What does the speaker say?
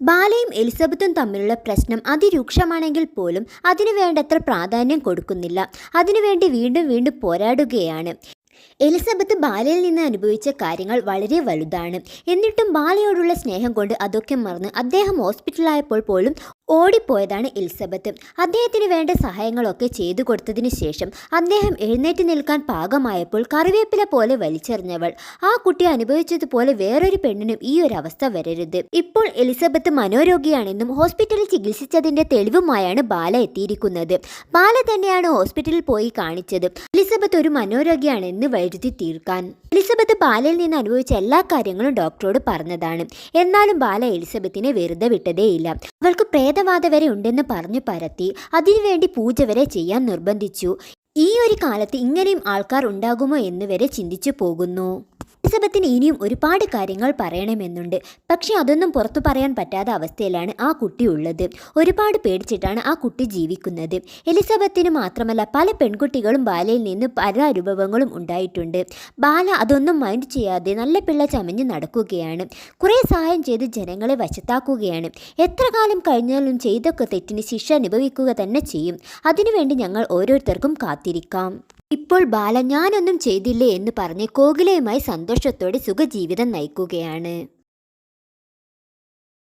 ബാലയും എലിസബത്തും തമ്മിലുള്ള പ്രശ്നം അതിരൂക്ഷമാണെങ്കിൽ പോലും അതിനു വേണ്ടത്ര പ്രാധാന്യം കൊടുക്കുന്നില്ല. അതിനുവേണ്ടി വീണ്ടും വീണ്ടും പോരാടുകയാണ്. എലിസബത്ത് ബാലയിൽ നിന്ന് അനുഭവിച്ച കാര്യങ്ങൾ വളരെ വലുതാണ്. എന്നിട്ടും ബാലയോടുള്ള സ്നേഹം കൊണ്ട് അതൊക്കെ മറന്ന് അദ്ദേഹം ഹോസ്പിറ്റലായപ്പോൾ പോലും ഓടിപ്പോയതാണ് എലിസബത്ത്. അദ്ദേഹത്തിന് വേണ്ട സഹായങ്ങളൊക്കെ ചെയ്തു കൊടുത്തതിന് ശേഷം അദ്ദേഹം എഴുന്നേറ്റ് നിൽക്കാൻ പാകമായപ്പോൾ കറിവേപ്പില പോലെ വലിച്ചെറിഞ്ഞവൾ. ആ കുട്ടി അനുഭവിച്ചതുപോലെ വേറൊരു പെണ്ണിനും ഈ ഒരു അവസ്ഥ വരരുത്. ഇപ്പോൾ എലിസബത്ത് മനോരോഗിയാണെന്നും ഹോസ്പിറ്റലിൽ ചികിത്സിച്ചതിന്റെ തെളിവുമായാണ് ബാല എത്തിയിരിക്കുന്നത്. ബാല തന്നെയാണ് ഹോസ്പിറ്റലിൽ പോയി കാണിച്ചത്. എലിസബത്ത് ഒരു മനോരോഗിയാണെന്ന് വരുത്തി തീർക്കാൻ. എലിസബത്ത് ബാലയിൽ നിന്ന് അനുഭവിച്ച എല്ലാ കാര്യങ്ങളും ഡോക്ടറോട് പറഞ്ഞതാണ്. എന്നാലും ബാല എലിസബത്തിനെ വെറുതെ വിട്ടതേയില്ല. അവൾക്ക് പ്രേതബാധ വരെ ഉണ്ടെന്ന് പറഞ്ഞു പരത്തി. അതിനുവേണ്ടി പൂജ വരെ ചെയ്യാൻ നിർബന്ധിച്ചു. ഈ ഒരു കാലത്ത് ഇങ്ങനെയും ആൾക്കാർ ഉണ്ടാകുമോ എന്ന് വരെ ചിന്തിച്ചു പോകുന്നു. എലിസബത്തിന് ഇനിയും ഒരുപാട് കാര്യങ്ങൾ പറയണമെന്നുണ്ട്. പക്ഷെ അതൊന്നും പുറത്തു പറയാൻ പറ്റാത്ത അവസ്ഥയിലാണ് ആ കുട്ടി ഉള്ളത്. ഒരുപാട് പേടിച്ചിട്ടാണ് ആ കുട്ടി ജീവിക്കുന്നത്. എലിസബത്തിന് മാത്രമല്ല പല പെൺകുട്ടികളും ബാലയിൽ നിന്ന് പല അനുഭവങ്ങളും ഉണ്ടായിട്ടുണ്ട്. ബാല അതൊന്നും മൈൻഡ് ചെയ്യാതെ നല്ല പിള്ള ചമഞ്ഞ് നടക്കുകയാണ്. കുറേ സഹായം ചെയ്ത് ജനങ്ങളെ വശത്താക്കുകയാണ്. എത്ര കാലം കഴിഞ്ഞാലും ചെയ്തൊക്കെ തെറ്റിന് ശിക്ഷ അനുഭവിക്കുക തന്നെ ചെയ്യും. അതിനുവേണ്ടി ഞങ്ങൾ ഓരോരുത്തർക്കും കാത്തിരിക്കാം. ഇപ്പോൾ ബാല ഞാനൊന്നും ചെയ്തില്ലേ എന്ന് പറഞ്ഞ് കോകിലയുമായി സന്തോഷത്തോടെ സുഖജീവിതം നയിക്കുകയാണ്.